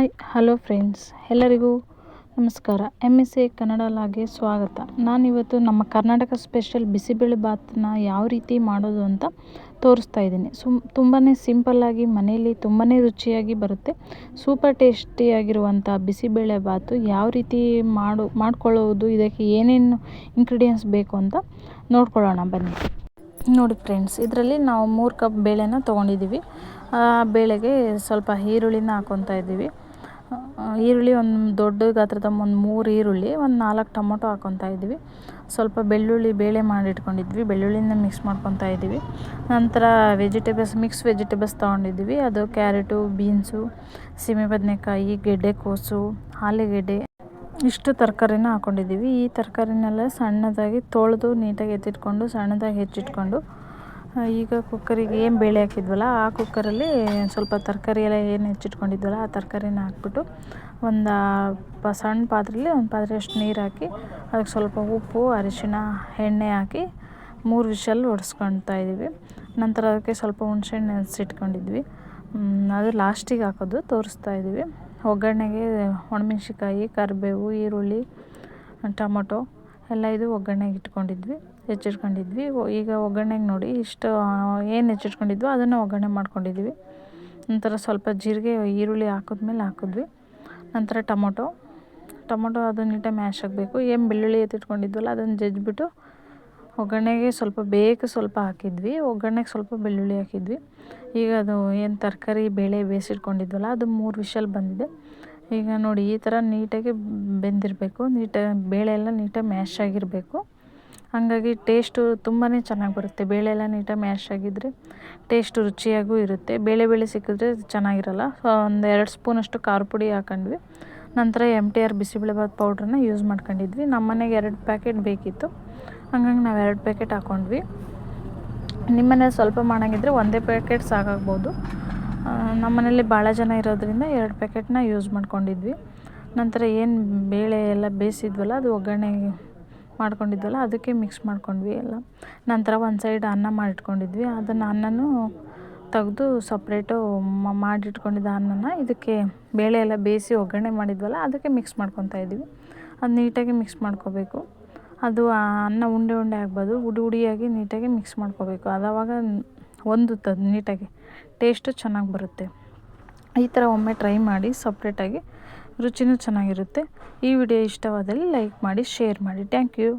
Hi, hello friends. ಎಲ್ಲರಿಗೂ ನಮಸ್ಕಾರ. M S A Kannada ಲಾಗೆ ಸ್ವಾಗತ. ನಾನಿವತ್ತು ನಮ್ಮ ಕರ್ನಾಟಕ ಸ್ಪೆಷಲ್ ಬಿಸಿಬೇಳೆ ಭಾತನ್ನ ಯಾವ ರೀತಿ ಮಾಡೋದು ಅಂತ ತೋರಿಸ್ತಾ ಇದ್ದೀನಿ. ಸುಮ್ ತುಂಬಾ ಸಿಂಪಲ್ಲಾಗಿ ಮನೆಯಲ್ಲಿ ತುಂಬಾ ರುಚಿಯಾಗಿ ಬರುತ್ತೆ. ಸೂಪರ್ ಟೇಸ್ಟಿಯಾಗಿರುವಂಥ ಬಿಸಿಬೇಳೆ ಭಾತು ಯಾವ ರೀತಿ ಮಾಡು, ಮಾಡ್ಕೊಳ್ಳೋದು, ಇದಕ್ಕೆ ಏನೇನು ಇಂಗ್ರೀಡಿಯೆಂಟ್ಸ್ ಬೇಕು ಅಂತ ನೋಡ್ಕೊಳ್ಳೋಣ, ಬನ್ನಿ. ನೋಡಿ ಫ್ರೆಂಡ್ಸ್, ಇದರಲ್ಲಿ ನಾವು ಮೂರು ಕಪ್ ಬೇಳೆನ ತೊಗೊಂಡಿದ್ದೀವಿ. ಆ, ಬೇಳೆಗೆ ಸ್ವಲ್ಪ ಈರುಳ್ಳಿನ ಹಾಕ್ಕೊತಾ ಇದ್ದೀವಿ. ಈರುಳ್ಳಿ ಒಂದು ದೊಡ್ಡ ಗಾತ್ರದ ಒಂದು ಮೂರು ಈರುಳ್ಳಿ, ಒಂದು ನಾಲ್ಕು ಟೊಮೊಟೊ ಹಾಕ್ಕೊತಾ ಇದ್ದೀವಿ ಸ್ವಲ್ಪ ಬೆಳ್ಳುಳ್ಳಿ ಬೇಳೆ ಮಾಡಿಟ್ಕೊಂಡಿದ್ವಿ. ಬೆಳ್ಳುಳ್ಳಿನ ಮಿಕ್ಸ್ ಮಾಡ್ಕೊತಾ ಇದ್ದೀವಿ ನಂತರ ವೆಜಿಟೇಬಲ್ಸ್ ಮಿಕ್ಸ್ ವೆಜಿಟೇಬಲ್ಸ್ ತೊಗೊಂಡಿದ್ದೀವಿ ಅದು ಕ್ಯಾರೆಟು, ಬೀನ್ಸು ಸೀಮೆ ಬದನೆಕಾಯಿ ಗೆಡ್ಡೆಕೋಸು ಆಲೂಗೆಡ್ಡೆ, ಇಷ್ಟು ತರಕಾರಿನ ಹಾಕ್ಕೊಂಡಿದ್ದೀವಿ ಈ ತರಕಾರಿನೆಲ್ಲ ಸಣ್ಣದಾಗಿ ತೊಳೆದು ನೀಟಾಗಿ ಎತ್ತಿಟ್ಕೊಂಡು, ಸಣ್ಣದಾಗಿ ಹೆಚ್ಚಿಟ್ಕೊಂಡು ಈಗ ಕುಕ್ಕರಿಗೆ ಏನು ಬೇಳೆ ಹಾಕಿದ್ವಲ್ಲ, ಆ ಕುಕ್ಕರಲ್ಲಿ ಸ್ವಲ್ಪ ತರಕಾರಿ ಎಲ್ಲ ಏನು ಹೆಚ್ಚಿಟ್ಕೊಂಡಿದ್ವಲ್ಲ, ಆ ತರಕಾರಿನ ಹಾಕ್ಬಿಟ್ಟು ಒಂದು ಪ, ಸಣ್ಣ ಪಾತ್ರೆಯಲ್ಲಿ ಒಂದು ಪಾತ್ರೆಯಷ್ಟು ನೀರು ಹಾಕಿ ಅದಕ್ಕೆ ಸ್ವಲ್ಪ ಉಪ್ಪು, ಅರಿಶಿಣ, ಎಣ್ಣೆ ಹಾಕಿ ಮೂರು ವಿಷಲ್ ಒಡಿಸ್ಕೊಳ್ತಾ ಇದ್ದೀವಿ ನಂತರ ಅದಕ್ಕೆ ಸ್ವಲ್ಪ ಹುಣ್ಸೆಹಣ್ಣು ನೆನೆಸಿಟ್ಕೊಂಡಿದ್ವಿ ಅದು ಲಾಸ್ಟಿಗೆ ಹಾಕೋದು ತೋರಿಸ್ತಾ ಇದ್ದೀವಿ ಒಗ್ಗರಣೆಗೆ ಒಣಮೆಣ್ಸಿನ್ಕಾಯಿ, ಕರಿಬೇವು, ಈರುಳ್ಳಿ, ಟೊಮೊಟೊ ಎಲ್ಲ ಇದು ಒಗ್ಗರಣೆಗೆ ಇಟ್ಕೊಂಡಿದ್ವಿ, ಹೆಚ್ಚಿಟ್ಕೊಂಡಿದ್ವಿ. ಈಗ ಒಗ್ಗರಣೆಗೆ ನೋಡಿ ಇಷ್ಟು ಏನು ಹೆಚ್ಚಿಟ್ಕೊಂಡಿದ್ವೋ ಅದನ್ನು ಒಗ್ಗರಣೆ ಮಾಡ್ಕೊಂಡಿದ್ವಿ. ನಂತರ ಸ್ವಲ್ಪ ಜೀರಿಗೆ, ಈರುಳ್ಳಿ ಹಾಕಿದ್ಮೇಲೆ ಹಾಕಿದ್ವಿ. ನಂತರ ಟೊಮೊಟೊ. ಟೊಮೊಟೊ ಅದು ನೀಟಾಗಿ ಮ್ಯಾಶ್ ಆಗಬೇಕು. ಏನು ಬೆಳ್ಳುಳ್ಳಿ ಎತ್ತಿಟ್ಕೊಂಡಿದ್ವಲ್ಲ ಅದನ್ನು ಜಜ್ಜಿಬಿಟ್ಟು ಒಗ್ಗರಣೆಗೆ ಸ್ವಲ್ಪ ಬೇಕು ಸ್ವಲ್ಪ ಹಾಕಿದ್ವಿ. ಒಗ್ಗರಣೆಗೆ ಸ್ವಲ್ಪ ಬೆಳ್ಳುಳ್ಳಿ ಹಾಕಿದ್ವಿ. ಈಗ ಅದು ಏನು ತರಕಾರಿ, ಬೇಳೆ ಬೇಯಿಸಿಟ್ಕೊಂಡಿದ್ವಲ್ಲ ಅದು ಮೂರು ವಿಷಲ್ ಬಂದಿದೆ. ಈಗ ನೋಡಿ, ಈ ಥರ ನೀಟಾಗಿ ಬೆಂದಿರಬೇಕು. ನೀಟಾಗಿ ಬೇಳೆ ಎಲ್ಲ ನೀಟಾಗಿ ಮ್ಯಾಶ್ ಆಗಿರಬೇಕು. ಹಾಗಾಗಿ ಟೇಸ್ಟು ತುಂಬಾ ಚೆನ್ನಾಗಿ ಬರುತ್ತೆ. ಬೇಳೆ ಎಲ್ಲ ನೀಟಾಗಿ ಮ್ಯಾಶ್ ಆಗಿದ್ದರೆ ಟೇಸ್ಟ್ ರುಚಿಯಾಗೂ ಇರುತ್ತೆ. ಬೇಳೆ ಬೇಳೆ ಸಿಕ್ಕಿದ್ರೆ ಚೆನ್ನಾಗಿರಲ್ಲ. ಸೊ ಒಂದು ಎರಡು ಸ್ಪೂನಷ್ಟು ಖಾರ ಪುಡಿ ಹಾಕೊಂಡ್ವಿ. ನಂತರ ಎಂ ಟಿ ಆರ್ ಬಿಸಿಬೇಳೆಬಾತ್ ಪೌಡ್ರನ್ನ ಯೂಸ್ ಮಾಡ್ಕೊಂಡಿದ್ವಿ. ನಮ್ಮ ಮನೆಗೆ ಎರಡು ಪ್ಯಾಕೆಟ್ ಬೇಕಿತ್ತು. ಹಂಗಾಗಿ ನಾವು ಎರಡು ಪ್ಯಾಕೆಟ್ ಹಾಕ್ಕೊಂಡ್ವಿ ನಿಮ್ಮನೆ ಸ್ವಲ್ಪ ಮಾಡೋಂಗಿದ್ರೆ ಒಂದೇ ಪ್ಯಾಕೆಟ್ ಸಾಕಾಗ್ಬೋದು. ನಮ್ಮ ಮನೇಲಿ ಭಾಳ ಜನ ಇರೋದರಿಂದ ಎರಡು ಪ್ಯಾಕೆಟ್ನ ಯೂಸ್ ಮಾಡ್ಕೊಂಡಿದ್ವಿ. ನಂತರ ಏನು ಬೇಳೆ ಎಲ್ಲ ಬೇಯಿಸಿದ್ವಲ್ಲ, ಅದು ಒಗ್ಗರಣೆ ಮಾಡ್ಕೊಂಡಿದ್ವಲ್ಲ, ಅದಕ್ಕೆ ಮಿಕ್ಸ್ ಮಾಡ್ಕೊಂಡ್ವಿ ಎಲ್ಲ. ನಂತರ ಒಂದು ಸೈಡ್ ಅನ್ನ ಮಾಡಿಟ್ಕೊಂಡಿದ್ವಿ. ಅದನ್ನು ಅನ್ನನೂ ತೆಗೆದು ಸಪ್ರೇಟು ಮಾಡಿಟ್ಕೊಂಡಿದ್ದ ಅನ್ನನ ಇದಕ್ಕೆ ಬೇಳೆ ಎಲ್ಲ ಬೇಯಿಸಿ ಒಗ್ಗರಣೆ ಮಾಡಿದ್ವಲ್ಲ, ಅದಕ್ಕೆ ಮಿಕ್ಸ್ ಮಾಡ್ಕೊತಾ ಇದ್ದೀವಿ. ಅದು ನೀಟಾಗಿ ಮಿಕ್ಸ್ ಮಾಡ್ಕೋಬೇಕು. ಅದು ಅನ್ನ ಉಂಡೆ ಉಂಡೆ ಆಗ್ಬೋದು ಉಡಿ ಉಡಿಯಾಗಿ ನೀಟಾಗಿ ಮಿಕ್ಸ್ ಮಾಡ್ಕೋಬೇಕು. ಅದಾವಾಗ ಹೊಂದುತ್ತದೆ ನೀಟಾಗಿ ಟೇಸ್ಟು ಚೆನ್ನಾಗಿ ಬರುತ್ತೆ. ಈ ಥರ ಒಮ್ಮೆ ಟ್ರೈ ಮಾಡಿ ಸಪ್ರೇಟಾಗಿ ರುಚಿನೂ ಚೆನ್ನಾಗಿರುತ್ತೆ. ಈ ವಿಡಿಯೋ ಇಷ್ಟವಾದಲ್ಲಿ ಲೈಕ್ ಮಾಡಿ, ಶೇರ್ ಮಾಡಿ. Thank you.